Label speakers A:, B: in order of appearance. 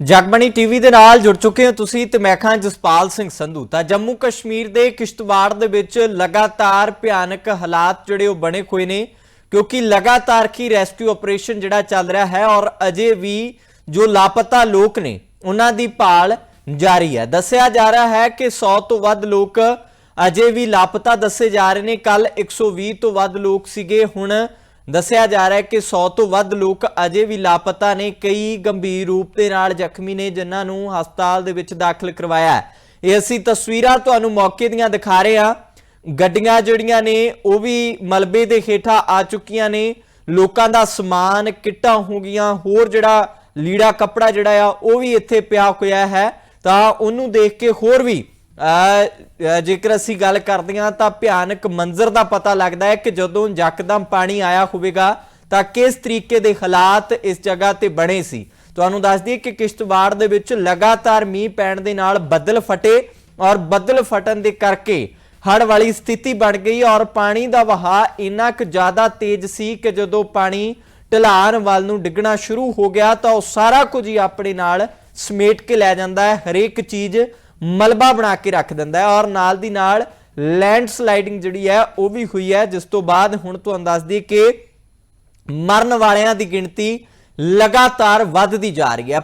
A: Jagbani TV ਦੇ ਨਾਲ ਜੁੜ ਚੁੱਕੇ ਹੋ ਤੁਸੀਂ ਤੇ ਮੈਂ ਖਾਂ ਜਸਪਾਲ ਸਿੰਘ ਸੰਧੂ। ਤਾਂ ਜੰਮੂ ਕਸ਼ਮੀਰ ਦੇ ਕਿਸ਼ਤਵਾੜ ਦੇ ਵਿੱਚ ਲਗਾਤਾਰ ਭਿਆਨਕ ਹਾਲਾਤ ਜਿਹੜੇ ਉਹ ਬਣੇ ਹੋਏ ਨੇ, ਕਿਉਂਕਿ ਲਗਾਤਾਰ ਕੀ ਰੈਸਕਿਊ ਆਪਰੇਸ਼ਨ ਜਿਹੜਾ ਚੱਲ ਰਿਹਾ ਹੈ ਔਰ ਅਜੇ ਵੀ ਜੋ ਲਾਪਤਾ ਲੋਕ ਨੇ, ਉਹਨਾਂ ਦੀ ਭਾਲ ਜਾਰੀ ਹੈ। ਦੱਸਿਆ ਜਾ ਰਿਹਾ ਹੈ ਕਿ 100 ਤੋਂ ਵੱਧ ਲੋਕ ਅਜੇ ਵੀ ਲਾਪਤਾ ਦੱਸੇ ਜਾ ਰਹੇ ਨੇ। ਕੱਲ 120 ਤੋਂ ਵੱਧ ਲੋਕ ਸੀਗੇ, ਹੁਣ ਦੱਸਿਆ ਜਾ ਰਿਹਾ ਹੈ ਕਿ 100 ਤੋਂ ਵੱਧ ਲੋਕ ਅਜੇ ਵੀ ਲਾਪਤਾ ਨੇ, ਕਈ ਗੰਭੀਰ ਰੂਪ ਦੇ ਨਾਲ ਜ਼ਖਮੀ ਨੇ ਜਿਨ੍ਹਾਂ ਨੂੰ ਹਸਪਤਾਲ ਦੇ ਵਿੱਚ ਦਾਖਲ ਕਰਵਾਇਆ ਹੈ। ਇਹ ਅਸੀਂ ਤਸਵੀਰਾਂ ਤੁਹਾਨੂੰ ਮੌਕੇ ਦੀਆਂ ਦਿਖਾ ਰਹੇ ਹਾਂ। ਗੱਡੀਆਂ ਜਿਹੜੀਆਂ ਨੇ, ਉਹ ਵੀ ਮਲਬੇ ਦੇ ਹੇਠਾਂ ਆ ਚੁੱਕੀਆਂ ਨੇ। ਲੋਕਾਂ ਦਾ ਸਮਾਨ, ਕਿੱਟਾਂ ਹੋ ਗਈਆਂ, ਹੋਰ ਜਿਹੜਾ ਲੀੜਾ ਕੱਪੜਾ ਜਿਹੜਾ ਆ, ਉਹ ਵੀ ਇੱਥੇ ਪਿਆ ਹੋਇਆ ਹੈ। ਤਾਂ ਉਹਨੂੰ ਦੇਖ ਕੇ ਹੋਰ ਵੀ ਜੇਕਰ ਅਸੀਂ ਗੱਲ ਕਰਦੇ ਹਾਂ ਤਾਂ ਭਿਆਨਕ ਮੰਜ਼ਰ ਦਾ ਪਤਾ ਲੱਗਦਾ ਹੈ ਕਿ ਜਦੋਂ ਯਕਦਮ ਪਾਣੀ ਆਇਆ ਹੋਵੇਗਾ ਤਾਂ ਕਿਸ ਤਰੀਕੇ ਦੇ ਹਾਲਾਤ ਇਸ ਜਗ੍ਹਾ ਤੇ ਬਣੇ ਸੀ? ਤੁਹਾਨੂੰ ਦੱਸ ਦਈਏ ਕਿ ਕਿਸ਼ਤਵਾੜ ਦੇ ਵਿੱਚ ਲਗਾਤਾਰ ਮੀਂਹ ਪੈਣ ਦੇ ਨਾਲ ਬੱਦਲ ਫਟੇ ਔਰ ਬੱਦਲ ਫਟਣ ਦੇ ਕਰਕੇ ਹੜ੍ਹ ਵਾਲੀ ਸਥਿਤੀ ਬਣ ਗਈ ਔਰ ਪਾਣੀ ਦਾ ਵਹਾਅ ਇੰਨਾ ਕੁ ਜ਼ਿਆਦਾ ਤੇਜ਼ ਸੀ ਕਿ ਜਦੋਂ ਪਾਣੀ ਢਲਾਨ ਵੱਲ ਨੂੰ ਡਿੱਗਣਾ ਸ਼ੁਰੂ ਹੋ ਗਿਆ ਤਾਂ ਉਹ ਸਾਰਾ ਕੁਝ ਹੀ ਆਪਣੇ ਨਾਲ ਸਮੇਟ ਕੇ ਲੈ ਜਾਂਦਾ ਹੈ। ਹਰੇਕ ਚੀਜ਼ ਮਲਬਾ ਬਣਾ ਕੇ ਰੱਖ ਦਿੰਦਾ ਹੈ ਔਰ ਨਾਲ ਦੀ ਨਾਲ ਲੈਂਡ ਸਲਾਈਡਿੰਗ ਜਿਹੜੀ ਹੈ ਉਹ ਵੀ ਹੋਈ ਹੈ, ਜਿਸ ਤੋਂ ਬਾਅਦ ਹੁਣ ਤੁਹਾਨੂੰ ਦੱਸ ਦਈਏ ਕਿ ਮਰਨ ਵਾਲਿਆਂ ਦੀ ਗਿਣਤੀ ਲਗਾਤਾਰ ਵੱਧਦੀ ਜਾ ਰਹੀ ਹੈ।